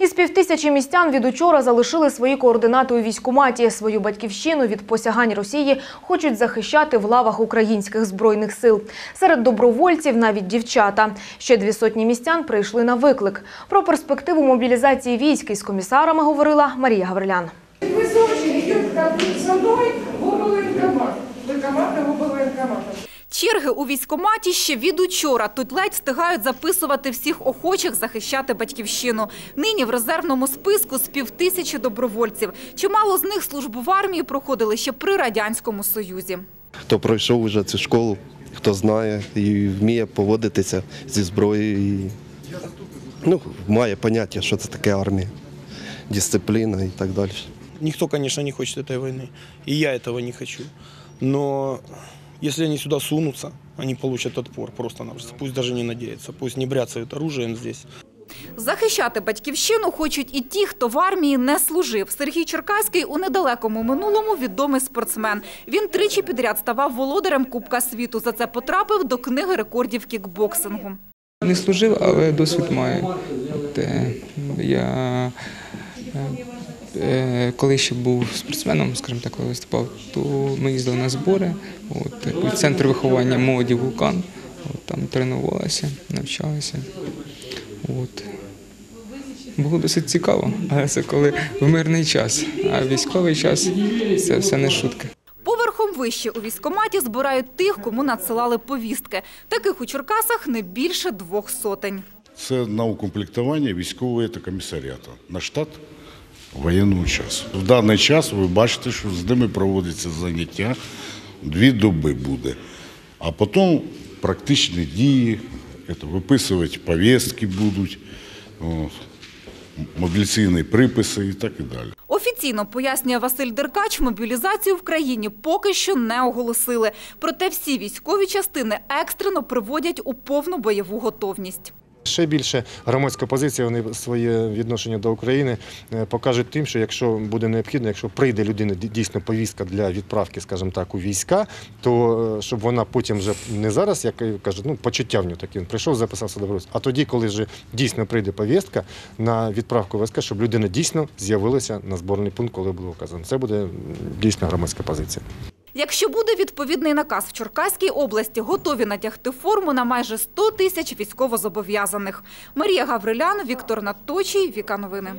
Із півтисячі містян від учора залишили свої координати у військкоматі. Свою батьківщину від посягань Росії хочуть захищати в лавах українських збройних сил. Серед добровольців навіть дівчата. Ще дві сотні містян прийшли на виклик. Про перспективу мобілізації військ із комісарами говорила Марія Гаврилян. Вы слушали, идет со мной в облвоенкомат. Военкомат и облвоенкомата. Черги у військкоматі ще від учора. Тут ледь встигають записувати всіх охочих захищати батьківщину. Нині в резервному списку з півтисячі добровольців. Чимало з них службу в армії проходили ще при Радянському Союзі. хто пройшов вже цю школу, хто знає і вміє поводитися зі зброєю, і ну, має поняття, що це таке армія, дисципліна і так далі. Никто, конечно, не хочет этой войны. И я этого не хочу. Но если они сюда сунутся, они получат отпор просто-напросто. Пусть даже не надеются, пусть не бряцают оружием здесь. Захищати батьківщину хочуть і ті, хто в армії не служив. Сергій Черкаський у недалекому минулому відомий спортсмен. Він тричі підряд ставав володарем Кубка світу. За це потрапив до книги рекордів кікбоксингу. Не служив, але досвід маю. От, я е, коли ще був спортсменом, скажімо так, коли виступав, то ми їздили на збори. От, у центр виховання молоді вулкан. От, там тренувалися, навчалися. От. Було досить цікаво, але це коли в мирний час, а в військовий час це все не шутка. Поверхом вище у військкоматі збирають тих, кому надсилали повістки. Таких у Черкасах не більше двох сотень. Це на укомплектування військового та комісаріату на штат воєнного часу. В даний час ви бачите, що з ними проводиться заняття дві доби буде. А потім практичні дії, виписувати повістки будуть, от, мобіляційні приписи і так і далі. Офіційно пояснює Василь Деркач, мобілізацію в країні поки що не оголосили. Проте всі військові частини екстрено приводять у повну бойову готовність. Ще більше громадська позиція, вони своє відношення до України е, покажуть тим, що якщо буде необхідно, якщо прийде людина дійсно повістка для відправки, скажімо так, у війська, то е, щоб вона потім вже не зараз, як кажуть, ну почуття в нього таке, він прийшов, записався добровольцем, а тоді, коли вже дійсно прийде повістка на відправку війська, щоб людина дійсно з'явилася на зборний пункт, коли було вказано. Це буде дійсно громадська позиція. Якщо буде відповідний наказ в Черкаській області, готові натягти форму на майже 100 тисяч військовозобов'язаних. Марія Гаврилян, Віктор Наточій, Віка Новини.